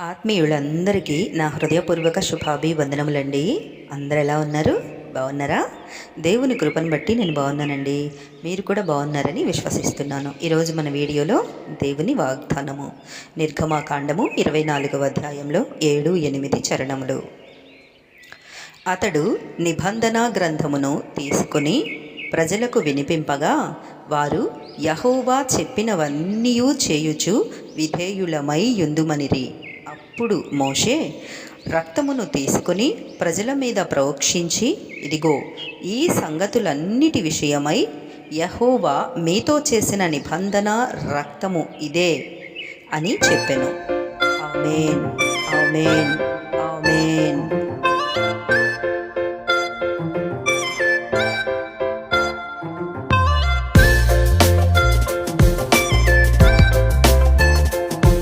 ఆత్మీయులందరికీ నా హృదయపూర్వక శుభాభివందనములండి. అందరు ఎలా ఉన్నారు? బాగున్నారా? దేవుని కృపను బట్టి నేను బాగున్నానండి. మీరు కూడా బాగున్నారని విశ్వసిస్తున్నాను. ఈరోజు మన వీడియోలో దేవుని వాగ్దానము. నిర్గమాకాండము ఇరవై నాలుగవ అధ్యాయంలో ఏడు ఎనిమిది చరణములు. అతడు నిబంధన గ్రంథమును తీసుకుని ప్రజలకు వినిపింపగా వారు యహోవా చెప్పినవన్నీ చేయుచు విధేయులమై యుందుమనిరి అప్పుడు మోషే రక్తమును తీసుకుని ప్రజల మీద ప్రోక్షించి ఇదిగో ఈ సంగతులన్నిటి విషయమై యహోవా మీతో చేసిన నిబంధన రక్తము ఇదే అని చెప్పెను. ఆమెన్. ఆమెన్.